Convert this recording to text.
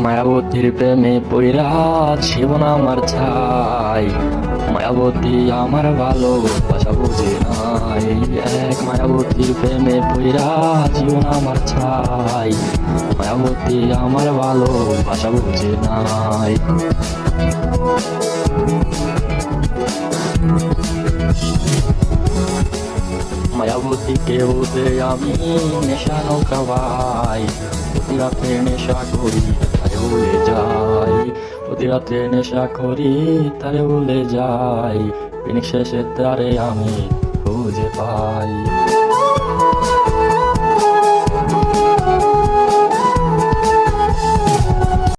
মায়াবতীর প্রেমে পইরা না আমার ছাই। মায়াবতী আমার ভালো বাসা বুঝে নাই। এক মায়াবতীর প্রেমে পইরা না আমার ছাই। মায়াবতী আমার ভালো বাসা বুঝে নাই। মায়াবতীকে ওদে আমি নেশা নৌকা ভাই প্রতি রাতে নেশা করি, তারে ভুলে যাই। প্রতি রাতে নেশা করি, তারে ভুলে যাই। পিনিক শেষে তারে আমি খুঁজে পাই।